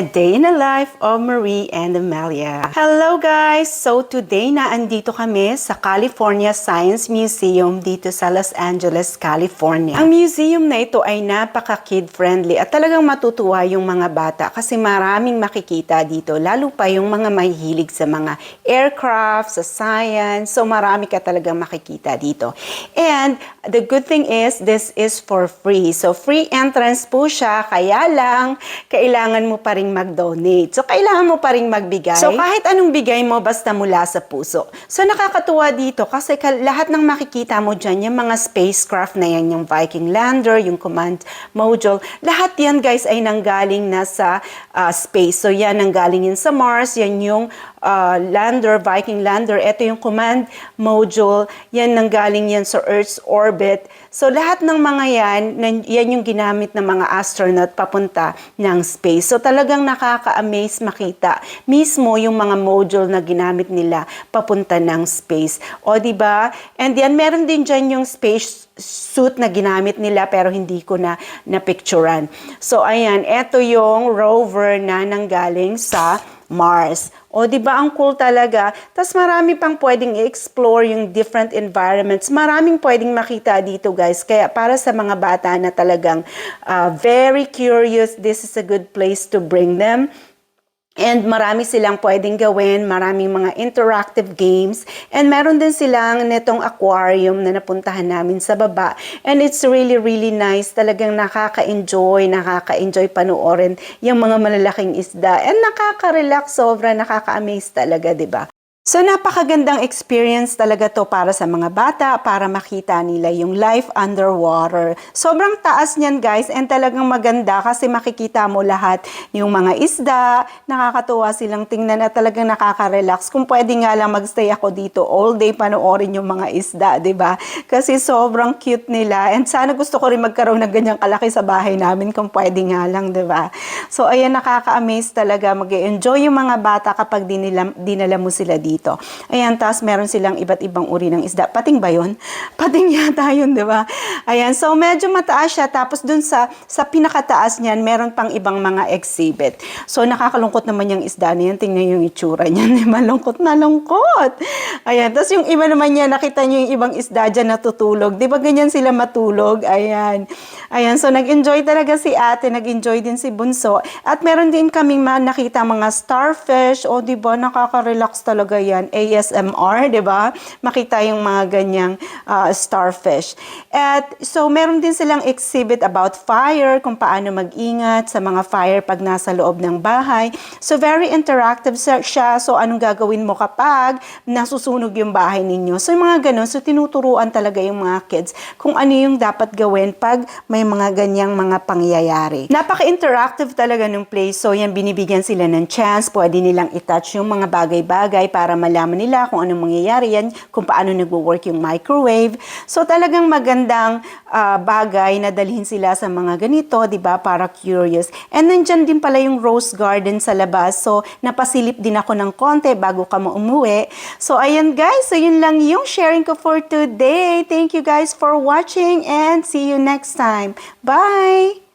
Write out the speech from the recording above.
A day in the life of Marie and Amelia. Hello guys! So today na andito kami sa California Science Museum dito sa Los Angeles, California. Ang museum na ito ay napaka-kid friendly at talagang matutuwa yung mga bata kasi maraming makikita dito lalo pa yung mga mahihilig sa mga aircraft, sa science. So marami ka talagang makikita dito. And the good thing is this is for free. So free entrance po siya kaya lang kailangan mo pa rin mag-donate. So, kailangan mo pa rin magbigay. So, kahit anong bigay mo, basta mula sa puso. So, nakakatuwa dito kasi ka- lahat ng makikita mo dyan, yung mga spacecraft na yan, yung Viking Lander, yung Command Module, lahat yan guys ay nanggaling na sa ah, space. So, yan nanggaling yun sa Mars, yan yung ah, lander, Viking Lander, ito yung Command Module, yan nanggaling yan sa Earth's orbit. So, lahat ng mga yan, yan yung ginamit ng mga astronaut papunta ng space. So, talagang nakaka-amaze makita mismo yung mga module na ginamit nila papunta ng space. O, ba? And yan, meron din dyan yung space suit na ginamit nila pero hindi ko na napicturan. So, ayan, ito yung rover na nanggaling sa Mars. O, di ba ang cool talaga? Tapos marami pang pwedeng i-explore yung different environments. Maraming pwedeng makita dito, guys. Kaya para sa mga bata na talagang uh, very curious, this is a good place to bring them. And marami silang pwedeng gawin, maraming mga interactive games. And meron din silang netong aquarium na napuntahan namin sa baba. And it's really, really nice. Talagang nakaka-enjoy, nakaka-enjoy panoorin yung mga malalaking isda. And nakaka-relax, sobra nakaka-amaze talaga, di ba? So napakagandang experience talaga to para sa mga bata, para makita nila yung life underwater. Sobrang taas niyan guys and talagang maganda kasi makikita mo lahat yung mga isda, nakakatuwa silang tingnan at talagang nakaka-relax. Kung pwede nga lang magstay ako dito all day panoorin yung mga isda, 'di ba? Kasi sobrang cute nila and sana gusto ko rin magkaroon ng ganyang kalaki sa bahay namin kung pwede nga lang, 'di ba? So ayan nakaka-amaze talaga, mag-enjoy yung mga bata kapag dinila, dinala mo sila dito. Ayan, tapos meron silang iba't ibang uri ng isda. Pating ba yun? Pating yata yun, di ba? Ayan, so medyo mataas siya. Tapos dun sa, sa pinakataas niyan, meron pang ibang mga exhibit. So nakakalungkot naman yung isda na yan. Tingnan yung itsura niyan. Malungkot na lungkot. Ayan, tapos yung iba naman niya, nakita niyo yung ibang isda dyan natutulog. Di ba ganyan sila matulog? Ayan. Ayan, so nag-enjoy talaga si ate, nag-enjoy din si Bunso. At meron din kaming nakita mga starfish. O, di ba, nakaka-relax talaga yan. ASMR, di ba? Makita yung mga ganyang ah, starfish. At so, meron din silang exhibit about fire, kung paano mag-ingat sa mga fire pag nasa loob ng bahay. So, very interactive siya. So, anong gagawin mo kapag nasusunog yung bahay ninyo? So, yung mga ganun. So, tinuturuan talaga yung mga kids kung ano yung dapat gawin pag may mga ganyang mga pangyayari. Napaka-interactive talaga ng place. So, yan, binibigyan sila ng chance. Pwede nilang itouch yung mga bagay-bagay para malaman nila kung anong mangyayari yan, kung paano nagwo-work yung microwave. So, talagang magandang ah, bagay na dalhin sila sa mga ganito, di ba, para curious. And nandyan din pala yung rose garden sa labas. So, napasilip din ako ng konti bago ka mo umuwi. So, ayan guys. So, yun lang yung sharing ko for today. Thank you guys for watching and see you next time. Bye!